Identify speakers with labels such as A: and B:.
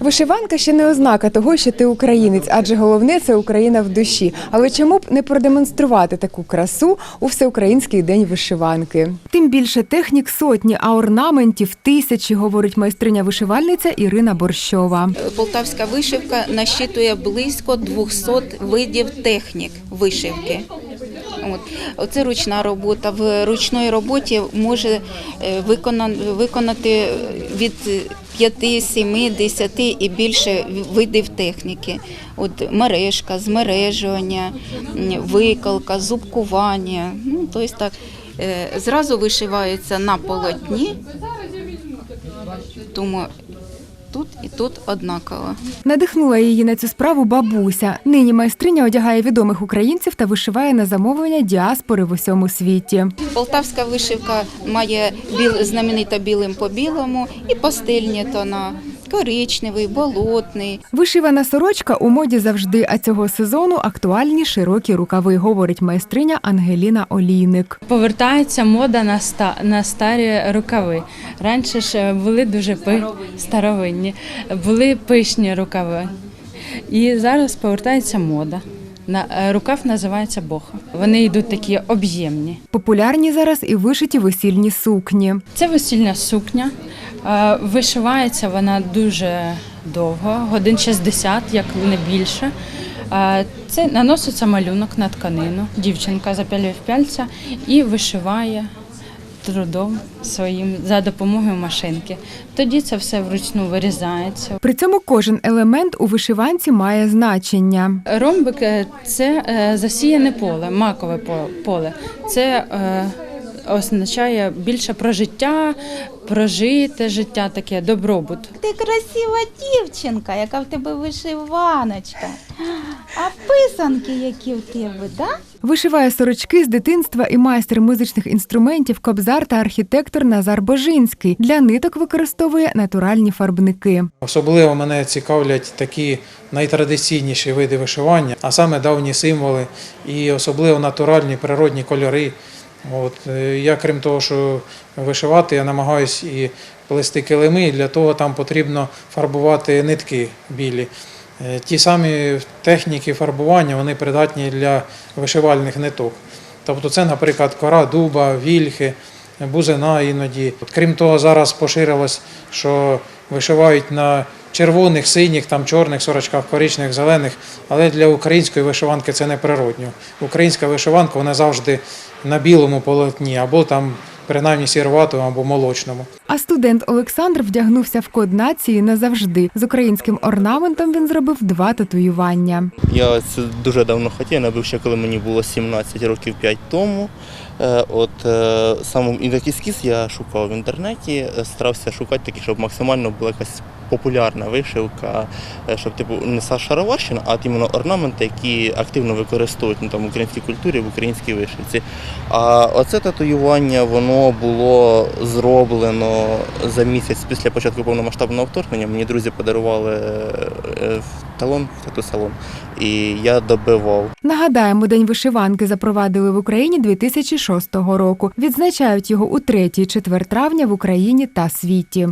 A: Вишиванка ще не ознака того, що ти українець, адже головне це Україна в душі. Але чому б не продемонструвати таку красу у всеукраїнський день вишиванки? Тим більше технік сотні, а орнаментів тисячі, говорить майстриня вишивальниця Ірина Борщова.
B: Полтавська вишивка насчитує близько 200 видів технік вишивки. От. Оце ручна робота. В ручної роботі може е, виконати від 5, 7, 10 і більше видів техніки. От мережка, змережування, виколка, зубкування. Ну, тобто так, е, зразу вишивається на полотні, тому тут і тут однаково.
A: Надихнула її на цю справу бабуся. Нині майстриня одягає відомих українців та вишиває на замовлення діаспори в усьому світі.
B: Полтавська вишивка має біл, знаменита білим по білому і пастильні тона. Коричневий, болотний.
A: Вишивана сорочка у моді завжди, а цього сезону актуальні широкі рукави, говорить майстриня Ангеліна Олійник.
C: Повертається мода на ста на старі рукави. Раніше ж е, були дуже пи... старовинні, були пишні рукави. І зараз повертається мода. На е, рукав називається боха. Вони йдуть такі об'ємні.
A: Популярні зараз і вишиті весільні сукні.
C: Це весільна сукня. Е, Вишивається вона дуже довго, годин 60, як не більше. Е, Це наноситься малюнок на тканину. Дівчинка запялює в пяльця і вишиває трудом своїм за допомогою машинки. Тоді це все вручну вирізається.
A: При цьому кожен елемент у вишиванці має значення.
C: Ромбик це е, засіяне поле, макове по- поле. Це означає більше про життя, прожите життя, таке добробут.
D: Ти красива дівчинка, яка в тебе вишиваночка. А писанки які в тебе, да?
A: Вишиває сорочки з дитинства і майстер музичних інструментів, кобзар та архітектор Назар Божинський. Для ниток використовує натуральні фарбники.
E: Особливо мене цікавлять такі найтрадиційніші види вишивання, а саме давні символи і особливо натуральні природні кольори. От, е, я, крім того, що вишивати, я намагаюся і плести килими, і для того там потрібно фарбувати нитки білі. Е, Ті самі техніки фарбування вони придатні для вишивальних ниток. Тобто це, наприклад, кора дуба, вільхи, бузина іноді. От, крім того, зараз поширилось, що вишивають на червоних, синіх, там, чорних сорочках, коричневих, зелених, але для української вишиванки це не природньо. Українська вишиванка вона завжди на білому полотні, або там принаймні сірватому або молочному.
A: А студент Олександр вдягнувся в код нації назавжди. З українським орнаментом він зробив два татуювання.
F: Я це дуже давно хотів, набив ще коли мені було 17 років 5 тому. Е, От е, саме і такий я шукав в інтернеті, е, старався шукати такі, щоб максимально була якась популярна вишивка, е, щоб типу не шароварщина, а іменно орнаменти, які активно використовують ну, там, в українській культурі, в українській вишивці. А оце татуювання воно було зроблено за місяць після початку повномасштабного вторгнення. Мені друзі подарували е, в талон, тату-салон, і я добивав.
A: Нагадаємо, день вишиванки запровадили в Україні 2006 року. Відзначають його у 3-4 травня в Україні та світі.